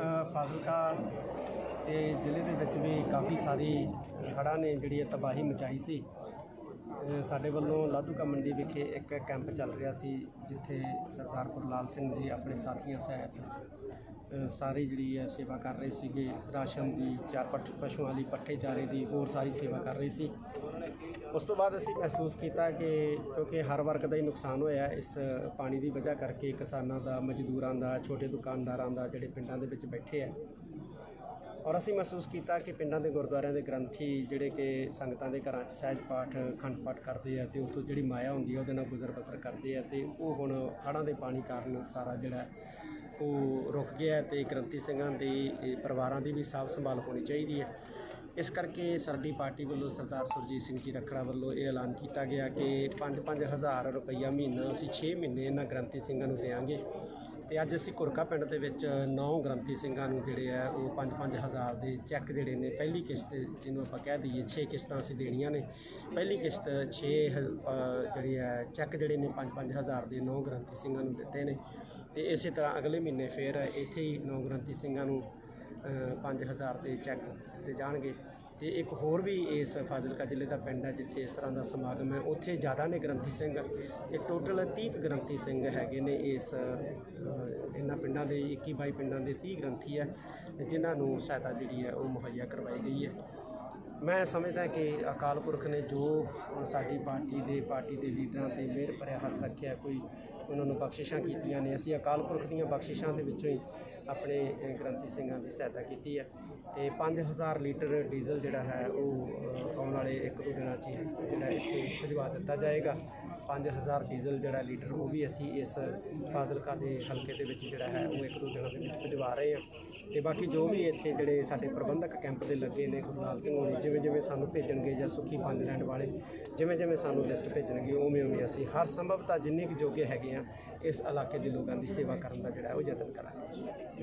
ਅ, ਫਾਜ਼ਿਲਕਾ ਤੇ ਜ਼ਿਲ੍ਹੇ ਦੇ ਵਿੱਚ ਵੀ ਕਾਫੀ ਸਾਰੀ ਹੜ੍ਹਾਂ ਨੇ ਜਿਹੜੀ ਹੈ ਤਬਾਹੀ ਮਚਾਈ ਸੀ। ਸਾਡੇ ਵੱਲੋਂ ਲਾਧੂਕਾ ਮੰਡੀ ਵਿਖੇ ਇੱਕ ਕੈਂਪ ਚੱਲ ਰਿਹਾ ਸੀ, ਜਿੱਥੇ ਸਰਦਾਰ ਗੁਰਲਾਲ ਸਿੰਘ ਜੀ ਆਪਣੇ ਸਾਥੀਆਂ ਸਹਿਤ ਸਾਰੀ ਜਿਹੜੀ ਹੈ ਸੇਵਾ ਕਰ ਰਹੇ ਸੀਗੇ। ਰਾਸ਼ਨ ਦੀ, ਚਾਰ ਪਟ ਪਸ਼ੂਆਂ ਲਈ ਪੱਠੇ ਚਾਰੇ ਦੀ, ਹੋਰ ਸਾਰੀ ਸੇਵਾ ਕਰ ਰਹੇ ਸੀ। ਉਸ ਤੋਂ ਬਾਅਦ ਅਸੀਂ ਮਹਿਸੂਸ ਕੀਤਾ ਕਿ ਕਿਉਂਕਿ ਹਰ ਵਰਗ ਦਾ ਹੀ ਨੁਕਸਾਨ ਹੋਇਆ, ਇਸ ਪਾਣੀ ਦੀ ਵਜ੍ਹਾ ਕਰਕੇ ਕਿਸਾਨਾਂ ਦਾ, ਮਜ਼ਦੂਰਾਂ ਦਾ, ਛੋਟੇ ਦੁਕਾਨਦਾਰਾਂ ਦਾ, ਜਿਹੜੇ ਪਿੰਡਾਂ ਦੇ ਵਿੱਚ ਬੈਠੇ ਆ ਔਰ ਅਸੀਂ ਮਹਿਸੂਸ ਕੀਤਾ ਕਿ ਪਿੰਡਾਂ ਦੇ ਗੁਰਦੁਆਰਿਆਂ ਦੇ ਗ੍ਰੰਥੀ ਜਿਹੜੇ ਕਿ ਸੰਗਤਾਂ ਦੇ ਘਰਾਂ 'ਚ ਸਹਿਜ ਪਾਠ ਖੰਡ ਪਾਠ ਕਰਦੇ ਆ ਤੇ ਉੱਥੋਂ ਜਿਹੜੀ ਮਾਇਆ ਹੁੰਦੀ ਆ ਉਹਦੇ ਨਾਲ ਗੁਜ਼ਰ ਬਸਰ ਕਰਦੇ ਆ ਤੇ ਉਹ ਹੁਣ ਹੜ੍ਹਾਂ ਦੇ ਪਾਣੀ ਕਾਰਨ ਸਾਰਾ ਜਿਹੜਾ ਉਹ ਰੁਕ ਗਿਆ ਹੈ ਤੇ ਗ੍ਰੰਥੀ ਸਿੰਘਾਂ ਦੇ ਪਰਿਵਾਰਾਂ ਦੀ ਵੀ ਸਾਂਭ ਸੰਭਾਲ ਹੋਣੀ ਚਾਹੀਦੀ ਹੈ ਇਸ ਕਰਕੇ ਸਾਡੀ ਪਾਰਟੀ ਵੱਲੋਂ ਸਰਦਾਰ ਸੁਰਜੀਤ ਸਿੰਘ ਜੀ ਰੱਖੜਾ ਵੱਲੋਂ ਇਹ ਐਲਾਨ ਕੀਤਾ ਗਿਆ ਕਿ 5-5000 ਰੁਪਈਆ ਮਹੀਨਾ ਅਸੀਂ 6 ਮਹੀਨੇ ਇਹਨਾਂ ਗ੍ਰੰਥੀ ਸਿੰਘਾਂ ਨੂੰ ਦੇਵਾਂਗੇ ਤੇ ਅੱਜ ਅਸੀਂ ਕੁਰਕਾ ਪਿੰਡ ਦੇ ਵਿੱਚ ਨੌ ਗ੍ਰੰਥੀ ਸਿੰਘਾਂ ਨੂੰ ਜਿਹੜੇ ਆ ਉਹ 5-5000 ਦੇ ਚੈੱਕ ਜਿਹੜੇ ਨੇ ਪਹਿਲੀ ਕਿਸ਼ਤ ਜਿਹਨੂੰ ਆਪਾਂ ਕਹਿ ਦਈਏ 6 ਕਿਸ਼ਤਾਂ ਅਸੀਂ ਦੇਣੀਆਂ ਨੇ। ਪਹਿਲੀ ਕਿਸ਼ਤ 6 ਜਿਹੜੀ ਹੈ ਚੈੱਕ ਜਿਹੜੇ ਨੇ 5-5000 ਦੇ ਨੌ ਗ੍ਰੰਥੀ ਸਿੰਘਾਂ ਨੂੰ ਦਿੱਤੇ ਨੇ। ਤੇ ਇਸੇ ਤਰ੍ਹਾਂ ਅਗਲੇ ਮਹੀਨੇ ਫਿਰ ਇੱਥੇ ਹੀ ਨੌ ਗ੍ਰੰਥੀ ਸਿੰਘਾਂ ਨੂੰ ਅ, 5000 ਦੇ ਚੈੱਕ ਦਿੱਤੇ ਜਾਣਗੇ। ਤੇ ਇੱਕ ਹੋਰ ਵੀ ਇਸ ਫਾਜ਼ਿਲਕਾ ਜ਼ਿਲ੍ਹੇ ਦਾ ਪਿੰਡ ਹੈ, ਜਿੱਥੇ ਇਸ ਤਰ੍ਹਾਂ ਦਾ ਸਮਾਗਮ ਹੈ, ਉੱਥੇ ਜ਼ਿਆਦਾ ਨੇ ਗ੍ਰੰਥੀ ਸਿੰਘ, ਤੇ ਟੋਟਲ 30 ਕੁ ਗ੍ਰੰਥੀ ਸਿੰਘ ਹੈਗੇ ਨੇ ਇਸ ਇਹਨਾਂ ਪਿੰਡਾਂ ਦੇ 21 22 ਪਿੰਡਾਂ ਦੇ 30 ਗ੍ਰੰਥੀ ਹੈ, ਤੇ ਜਿਨ੍ਹਾਂ ਨੂੰ ਸਹਾਇਤਾ ਜਿਹੜੀ ਹੈ ਉਹ ਮੁਹੱਈਆ ਕਰਵਾਈ ਗਈ ਹੈ। ਮੈਂ ਸਮਝਦਾ ਕਿ ਅਕਾਲ ਪੁਰਖ ਨੇ ਜੋ ਸਾਡੀ ਪਾਰਟੀ ਦੇ ਪਾਰਟੀ ਦੇ ਲੀਡਰਾਂ ਤੇ ਮਿਹਰ ਭਰਿਆ ਹੱਥ ਰੱਖਿਆ, ਕੋਈ ਉਹਨਾਂ ਨੂੰ ਬਖਸ਼ਿਸ਼ਾਂ ਕੀਤੀਆਂ ਨੇ, ਅਸੀਂ ਅਕਾਲ ਪੁਰਖ ਦੀਆਂ ਬਖਸ਼ਿਸ਼ਾਂ ਦੇ ਵਿੱਚੋਂ ਹੀ ਆਪਣੇ ਗ੍ਰੰਥੀ ਸਿੰਘਾਂ ਦੀ ਸਹਾਇਤਾ ਕੀਤੀ ਹੈ ਤੇ 5000 ਲੀਟਰ ਡੀਜ਼ਲ ਜਿਹੜਾ ਹੈ ਉਹ ਆਉਣ ਵਾਲੇ ਇੱਕ ਦੋ ਦਿਨਾਂ 'ਚ ਜਿਹੜਾ ਇੱਥੇ ਭਿਜਵਾ ਦਿੱਤਾ ਜਾਏਗਾ। 5000 ਡੀਜ਼ਲ ਜਿਹੜਾ ਲੀਟਰ ਉਹ ਵੀ ਅਸੀਂ ਇਸ ਫਾਜ਼ਿਲਕਾ ਦੇ ਹਲਕੇ ਦੇ ਵਿੱਚ ਜਿਹੜਾ ਹੈ ਉਹ ਇੱਕ ਦੋ ਦਿਨਾਂ ਦੇ ਵਿੱਚ ਭਿਜਵਾ ਰਹੇ ਹਾਂ। ਤੇ ਬਾਕੀ ਜੋ ਵੀ ਇੱਥੇ ਜਿਹੜੇ ਸਾਡੇ ਪ੍ਰਬੰਧਕ ਕੈਂਪ ਦੇ ਲੱਗੇ ਨੇ ਗੁਰਲਾਲ ਸਿੰਘ ਹੋਣੀ, ਜਿਵੇਂ ਜਿਵੇਂ ਸਾਨੂੰ ਭੇਜਣਗੇ ਜਾਂ ਸੁਖੀ ਫੰਡ ਲੈਂਡ ਵਾਲੇ, ਜਿਵੇਂ ਜਿਵੇਂ ਸਾਨੂੰ ਲਿਸਟ ਭੇਜਣਗੇ, ਉਵੇਂ ਉਵੇਂ ਅਸੀਂ ਹਰ ਸੰਭਵਤਾ ਜਿੰਨੇ ਕੁ ਜੋਗੇ ਹੈਗੇ ਆ, ਇਸ ਇਲਾਕੇ ਦੇ ਲੋਕਾਂ ਦੀ ਸੇਵਾ ਕਰਨ ਦਾ ਜਿਹੜਾ ਉਹ ਯਤਨ ਕਰਾਂਗੇ।